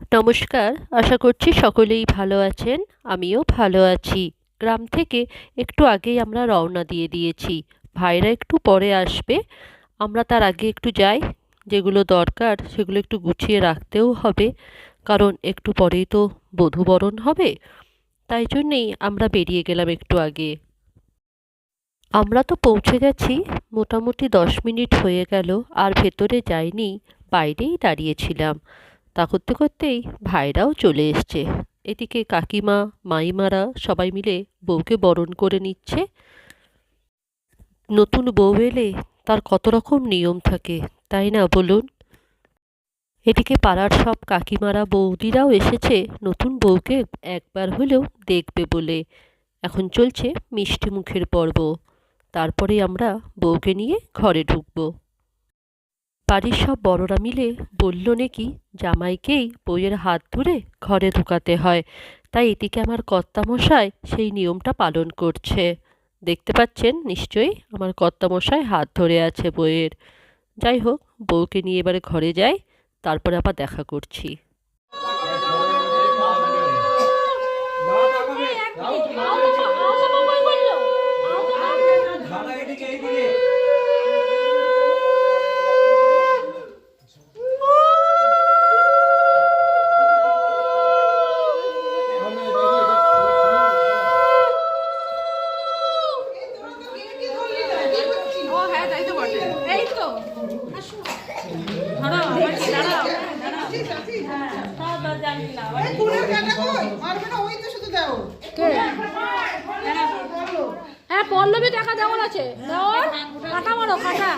নমস্কার, আশা করছি সকলেই ভালো আছেন, আমিও ভালো আছি। গ্রাম থেকে একটু আগেই আমরা রওনা দিয়ে দিয়েছি। ভাইরা একটু পরে আসবে, আমরা তার আগে একটু যাই, যেগুলো দরকার সেগুলো একটু গুছিয়ে রাখতেও হবে, কারণ একটু পরেই তো বধূবরণ হবে, তাই জন্যেই আমরা বেরিয়ে গেলাম একটু আগে। আমরা তো পৌঁছে গেছি, মোটামুটি দশ মিনিট হয়ে গেল, আর ভেতরে যাইনি, বাইরেই দাঁড়িয়েছিলাম। তা করতে করতেই ভাইরাও চলে এসছে। এদিকে কাকিমা, মাইমারা সবাই মিলে বউকে বরণ করে নিচ্ছে। নতুন বউ এলে তার কত রকম নিয়ম থাকে, তাই না বলুন? এদিকে পাড়ার সব কাকিমারা, বৌদিরাও এসেছে নতুন বউকে একবার হলেও দেখবে বলে। এখন চলছে মিষ্টি মুখের পর্ব। তারপরে আমরা বউকে নিয়ে ঘরে ঢুকবো। বাড়ির সব বড়রা মিলে বলল, নাকি জামাইকেই বইয়ের হাত ধরে ঘরে ঢুকাতে হয়? তাই এদিকে আমার কর্তামশাই সেই নিয়মটা পালন করছে। দেখতে পাচ্ছেন, নিশ্চয়ই আমার কর্তামশাই হাত ধরে আছে বইয়ের যাই হোক, বউকে নিয়ে এবারে ঘরে যাই, তারপরে আবার দেখা করছি। ও হ্যাঁ তাই তো বটে। এই তো। দাঁড়াও। দাঁড়াও। হ্যাঁ পল্লবী টাকা দেওয়ার আছে। দেওয়ার? কাটা মারো কাটা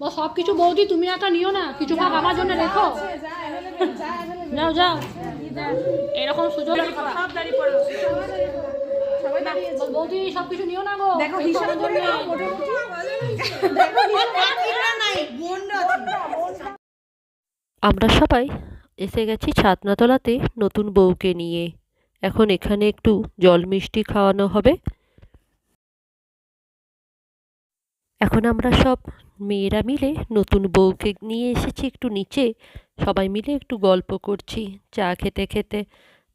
ও সব কিছু বৌদি তুমি একা নিও না। কিছু ভাগ আমার জন্য রেখো। যাও যাও। এরকম সুযোগ বৌদি সব কিছু নিও না গো। দেখো হিসাব করে আমরা সবাই এসে গেছি ছাতনাতলাতে নতুন বউকে নিয়ে। এখন এখানে একটু জল মিষ্টি খাওয়ানো হবে। এখন আমরা সব মেয়েরা মিলে নতুন বউকে নিয়ে এসেছি একটু নিচে। সবাই মিলে একটু গল্প করছি, চা খেতে খেতে।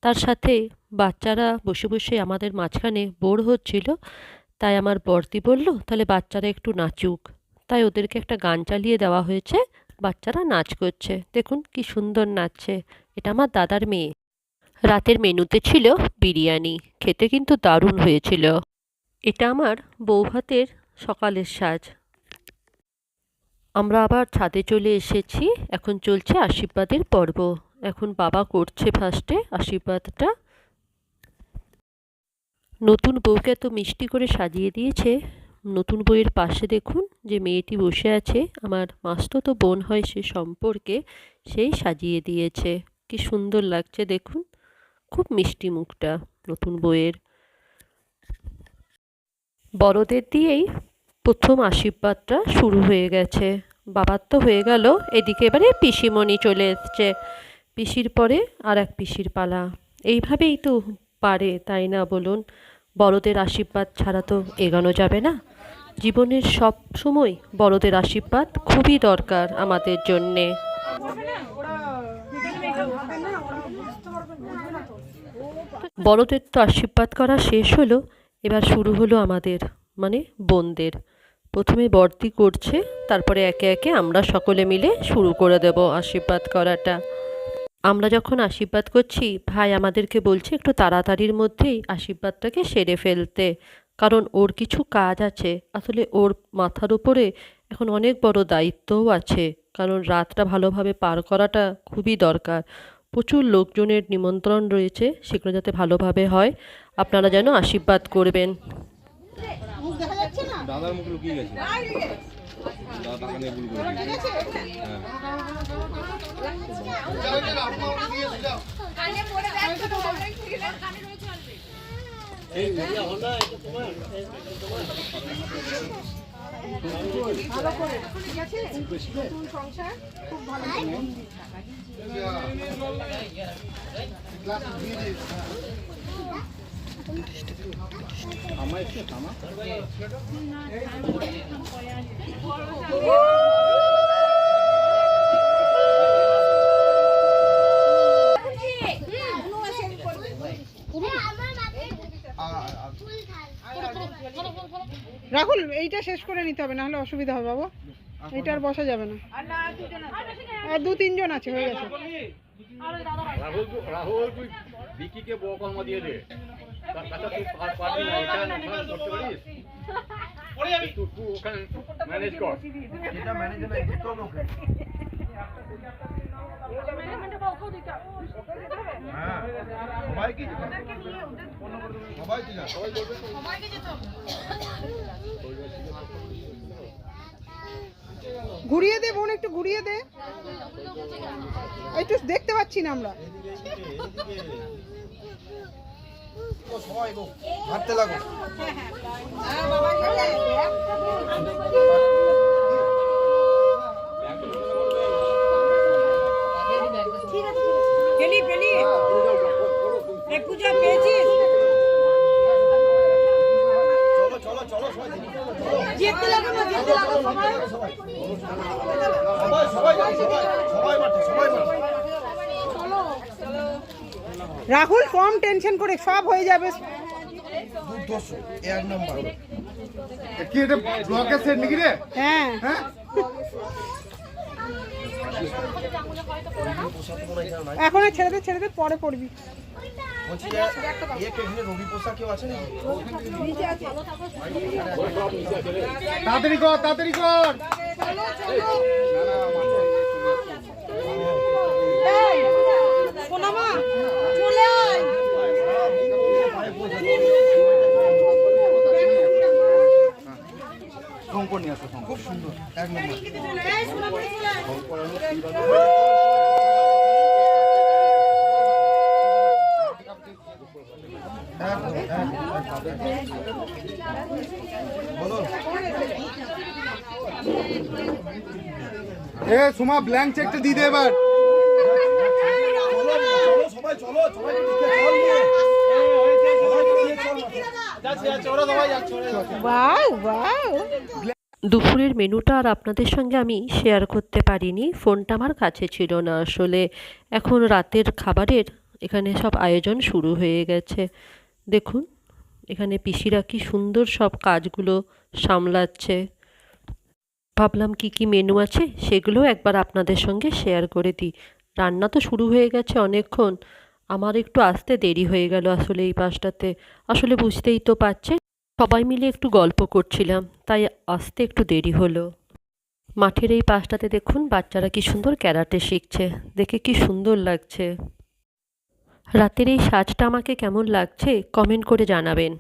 তার সাথে বাচ্চারা বসে বসে আমাদের মাঝখানে বোর হচ্ছিল। তাই আমার বর্দি বলল, তাহলে বাচ্চারা একটু নাচুক। তাই ওদেরকে একটা গান চালিয়ে দেওয়া হয়েছে। বাচ্চারা নাচ করছে। দেখুন কি সুন্দর নাচছে। এটা আমার দাদার মেয়ে। রাতের মেনুতে ছিল বিরিয়ানি। খেতে কিন্তু দারুণ হয়েছিল। এটা আমার বৌভাতের সকালের সাজ। আমরা আবার ছাদে চলে এসেছি। এখন চলছে আশীর্বাদের পর্ব। এখন বাবা করছে ফার্স্টে আশীর্বাদটা। নতুন বউকে এত মিষ্টি করে সাজিয়ে দিয়েছে। নতুন বইয়ের পাশে দেখুন যে মেয়েটি বসে আছে। আমার মাস্ততো বোন হয় সে সম্পর্কে সেই সাজিয়ে দিয়েছে। কি সুন্দর লাগছে দেখুন। খুব মিষ্টি মুখটা নতুন বইয়ের বড়দের দিয়েই প্রথম আশীর্বাদটা শুরু হয়ে গেছে। বাবার তো হয়ে গেল, এদিকে এবারে পিসিমণি চলে এসছে। পিসির পরে আর এক পিসির পালা। এইভাবেই তো পারে, তাই না বলুন? বড়দের আশীর্বাদ ছাড়া তো এগোনো যাবে না। জীবনের সব সময় বড়দের আশীর্বাদ খুবই দরকার আমাদের জন্যে। বড়দের তো আশীর্বাদ করা শেষ হলো, এবার শুরু হলো আমাদের মানে বোনদের। প্রথমে বর্তি করছে, তারপরে একে একে আমরা সকলে মিলে শুরু করে দেব আশীর্বাদ করাটা। আমরা যখন আশীর্বাদ করছি ভাই আমাদেরকে বলছে একটু তাড়াতাড়ির মধ্যেই আশীর্বাদটাকে সেরে ফেলতে। কারণ ওর কিছু কাজ আছে। আসলে ওর মাথার উপরে এখন অনেক বড় দায়িত্বও আছে। কারণ রাতটা ভালোভাবে পার করাটা খুবই দরকার। প্রচুর লোকজনের নিমন্ত্রণ রয়েছে সেগুলো যাতে ভালোভাবে হয়। আপনারা যেন আশীর্বাদ করবেন। দাদার মুখ লুকিয়ে গেছে। ভুল থামা একটু থামা রাহুল, এইটা শেষ করে নিতে হবে না হলে অসুবিধা হবে বাবু। এটা আর বসা যাবে না। আর দু তিনজন আছে, হয়ে গেছে। রাহুল রাহুল তুই বিকিকে বকলমা দিয়ে দে। ঘুরিয়ে দে বোন একটু ঘুরিয়ে দে। একটু দেখতে পাচ্ছি না আমরা। হাঁটতে লাগো পেলি পেলি এই পূজা পেয়েছিস চলো চলো চলো সবাই যেতে লাগে না যেতে লাগে সবাই সবাই সবাই যাও, সবাই সবাই মাঠে সবাই মাঠে রাহুল কম টেনশন করে সব হয়ে যাবে। দুর্দর্শ এক নম্বর। কি এটা ব্লকের সেট নাকি রে? হ্যাঁ। হ্যাঁ? এখন ছেড়ে দে ছেড়ে দে পরে পড়বি। তাড়াতাড়ি কর তাড়াতাড়ি কর। সোনামা শঙ্কর নিয়ে আসো খুব সুন্দর। এক নম্বর। এ সুমা ব্ল্যাঙ্ক চেকটা দিয়ে দে এবার। সবাই চলো সবাই দিকে চল নিয়ে সবাইকে দুপুরের মেনুটা আর আপনাদের সঙ্গে আমি শেয়ার করতে পারিনি। ফোনটা আমার কাছে ছিল না আসলে। এখন রাতের খাবারের এখানে সব আয়োজন শুরু হয়ে গেছে। দেখুন, এখানে পিসিরা কি সুন্দর সব কাজগুলো সামলাচ্ছে। ভাবলাম কি কি মেনু আছে সেগুলো একবার আপনাদের সঙ্গে শেয়ার করে দিই। রান্না তো শুরু হয়ে গেছে অনেকক্ষণ। আমার একটু আসতে দেরি হয়ে গেল আসলে এই পাশটাতে। আসলে বুঝতেই তো পারছেন সবাই মিলে একটু গল্প করছিলাম, তাই আসতে একটু দেরি হলো। মাঠের এই পাশটাতে দেখুন বাচ্চারা কি সুন্দর ক্যারাটে শিখছে, দেখে কি সুন্দর লাগছে। রাতের এই সাজটা আমাকে কেমন লাগছে, কমেন্ট করে জানাবেন।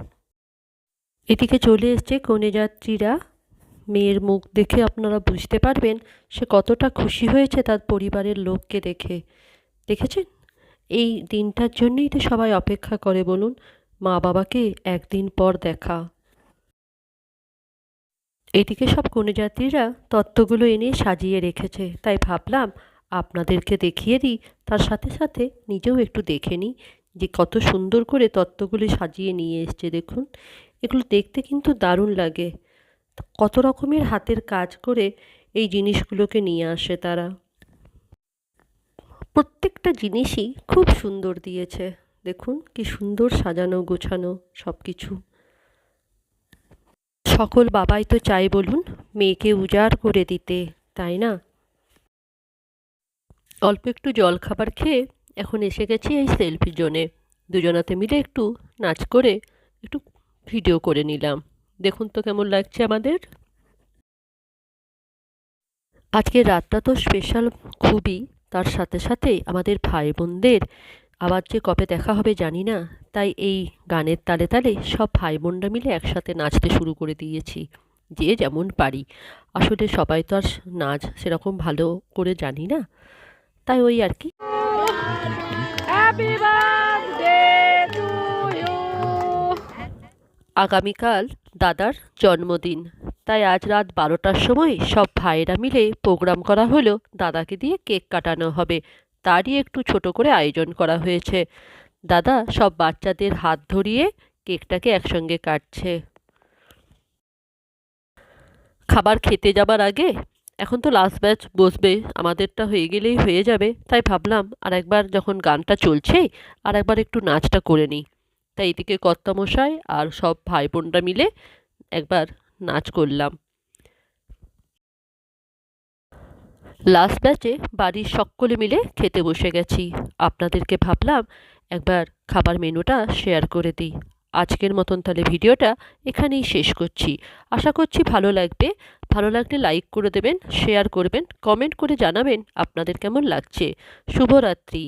এদিকে চলে এসছে কনে যাত্রীরা। মেয়ের মুখ দেখে আপনারা বুঝতে পারবেন সে কতটা খুশি হয়েছে তার পরিবারের লোককে দেখে। দেখেছেন? এই দিনটার জন্যই তো সবাই অপেক্ষা করে বলুন। মা বাবাকে একদিন পর দেখা। এদিকে সব কনেযাত্রীরা তত্ত্বগুলো এনে সাজিয়ে রেখেছে। তাই ভাবলাম, আপনাদেরকে দেখিয়ে দিই, তার সাথে সাথে নিজেও একটু দেখে নিই যে কত সুন্দর করে তত্ত্বগুলি সাজিয়ে নিয়ে এসছে, দেখুন। এগুলো দেখতে কিন্তু দারুণ লাগে। কত রকমের হাতের কাজ করে এই জিনিসগুলোকে নিয়ে আসে তারা। প্রত্যেকটা জিনিসই খুব সুন্দর দিয়েছে। দেখুন কি সুন্দর সাজানো, গোছানো সব কিছু সকল বাবাই তো চাই বলুন মেয়েকে উজাড় করে দিতে, তাই না? অল্প একটু জল খাবার খেয়ে এখন এসে গেছি এই সেলফি জোনে। দুজনাতে মিলে একটু নাচ করে একটু ভিডিও করে নিলাম। দেখুন তো কেমন লাগছে আমাদের। আজকের রাতটা তো স্পেশাল খুবই। তার সাথে সাথে আমাদের ভাই বোনদের আবার যে কবে দেখা হবে জানি না তাই এই গানের তালে তালে সব ভাই বোনরা মিলে একসাথে নাচতে শুরু করে দিয়েছি যে যেমন পারি। আসলে সবাই তো আর নাচ সেরকম ভালো করে জানি না তাই ওই আর কি। আগামীকাল দাদার জন্মদিন তাই আজ রাত বারোটার সময় সব ভাইয়েরা মিলে প্রোগ্রাম করা হলো দাদাকে দিয়ে কেক কাটানো হবে। তারই একটু ছোট করে আয়োজন করা হয়েছে। দাদা, সব বাচ্চাদের হাত ধরিয়ে কেকটাকে একসঙ্গে কাটছে। খাবার খেতে যাবার আগে, এখন তো লাস্ট ব্যাচ বসবে, আমাদেরটা হয়ে গেলেই হয়ে যাবে। তাই ভাবলাম, আর একবার যখন গানটা চলছেই, আর একবার একটু নাচটা করে নিই। তাই এদিকে কর্তামশাই আর সব ভাই বোনরা মিলে একবার নাচ করলাম। লাস্ট ব্যাচে বাড়ির সকলে মিলে খেতে বসে গেছি। আপনাদেরকে ভাবলাম একবার খাবার মেনুটা শেয়ার করে দিই। আজকের মতন তাহলে ভিডিওটা এখানেই শেষ করছি। আশা করছি ভালো লাগবে। ভালো লাগলে লাইক করে দেবেন, শেয়ার করবেন, কমেন্ট করে জানাবেন আপনাদের কেমন লাগছে। শুভরাত্রি।